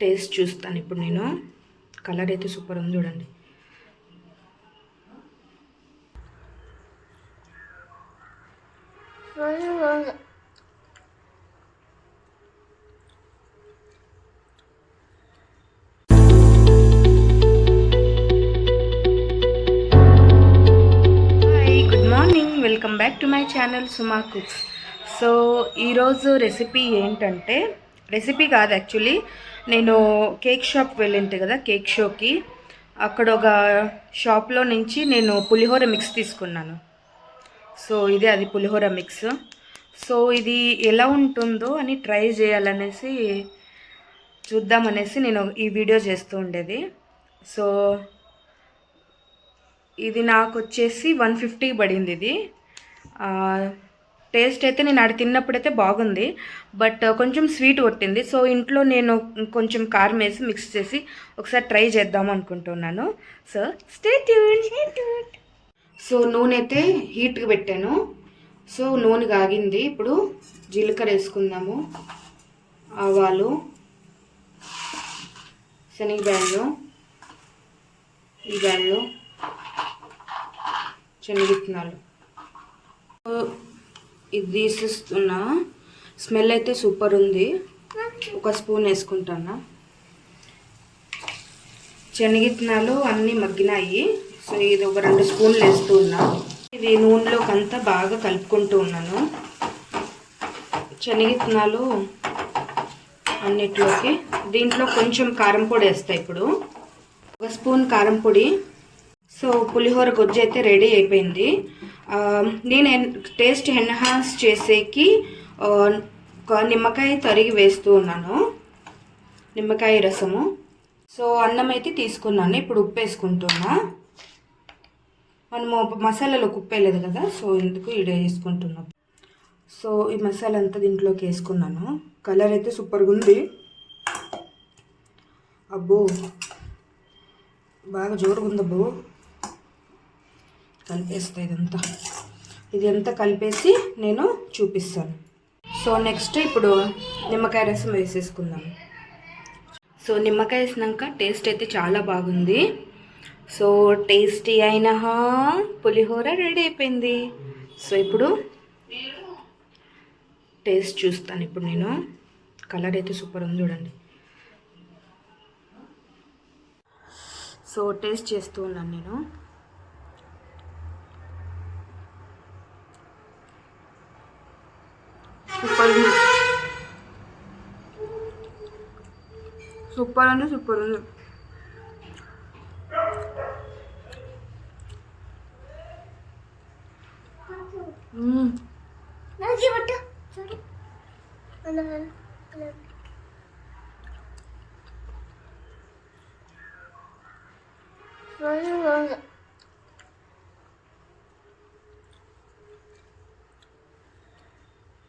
Taste చూస్తాను ఇప్పుడు నేను. కలర్ అయితే సూపర్ ఉంది చూడండి. Hi good morning welcome back to my channel Suma cooks so ఈరోజు రెసిపీ ఏంటంటే రెసిపీ కాదు యాక్చువల్లీ నేను కేక్ షాప్ వెళ్ళింటే కదా కేక్ షోకి. అక్కడ ఒక షాప్లో నుంచి నేను పులిహోర మిక్స్ తీసుకున్నాను. సో ఇదే అది పులిహోర మిక్స్. సో ఇది ఎలా ఉంటుందో అని ట్రై చేయాలనేసి చూద్దామనేసి నేను ఈ వీడియో చేస్తూ ఉండేది. సో ఇది నాకు వచ్చేసి వన్ ఫిఫ్టీ పడింది ఇది. టేస్ట్ అయితే నేను ఆడ తిన్నప్పుడైతే బాగుంది. బట్ కొంచెం స్వీట్ కొట్టింది. సో ఇంట్లో నేను కొంచెం కారం వేసి మిక్స్ చేసి ఒకసారి ట్రై చేద్దాం అనుకుంటున్నాను. సో స్టే ట్యూన్ సో నూనె అయితే హీట్కి పెట్టాను. సో నూనె కాగింది. ఇప్పుడు జీలకర్ర వేసుకుందాము. ఆవాలు శనగబ్యాళ్ళు ఈ బ్యాళ్ళు శనగిత్తనాలు ఇది తీసిస్తున్నా స్మెల్ అయితే సూపర్ ఉంది. ఒక స్పూన్ వేసుకుంటున్నా శనగిత్తనాలు అన్నీ మగ్గినాయి. సో ఇది ఒక రెండు స్పూన్లు వేస్తూ ఉన్నా ఇది నూనెలోకి అంతా బాగా కలుపుకుంటూ ఉన్నాను. శనగిత్తనాలు అన్నిట్లోకి. దీంట్లో కొంచెం కారం పొడి వేస్తాయి ఇప్పుడు. ఒక స్పూన్ కారం పొడి. సో పులిహోర గొజ్జు అయితే రెడీ అయిపోయింది. నేను టేస్ట్ ఎన్హాన్స్ చేసేకి ఒక నిమ్మకాయ తరిగి వేస్తూ ఉన్నాను. నిమ్మకాయ రసము. సో అన్నం అయితే తీసుకున్నాను. ఇప్పుడు ఉప్పు వేసుకుంటున్నా. మనము మసాలాలో ఉప్పు వేయలేదు కదా సో ఎందుకు ఇడే వేసుకుంటున్నాం. సో ఈ మసాలా అంతా దీంట్లోకి వేసుకున్నాను. కలర్ అయితే సూపర్గా ఉంది. అబ్బో బాగా జోరుగా ఉంది అబ్బో కలిపేస్తా ఇదంతా ఇది అంతా కలిపేసి నేను చూపిస్తాను. సో నెక్స్ట్ ఇప్పుడు నిమ్మకాయ రసం వేసేసుకుందాం. సో నిమ్మకాయ వేసినాక టేస్ట్ అయితే చాలా బాగుంది. సో టేస్టీ అయిన పులిహోర రెడీ అయిపోయింది. సో ఇప్పుడు టేస్ట్ చూస్తాను ఇప్పుడు నేను. కలర్ అయితే సూపర్ ఉంది చూడండి. సో టేస్ట్ చేస్తూ ఉన్నాను నేను. సూపర్ అంటే సూపర్ ఉంది Thank you.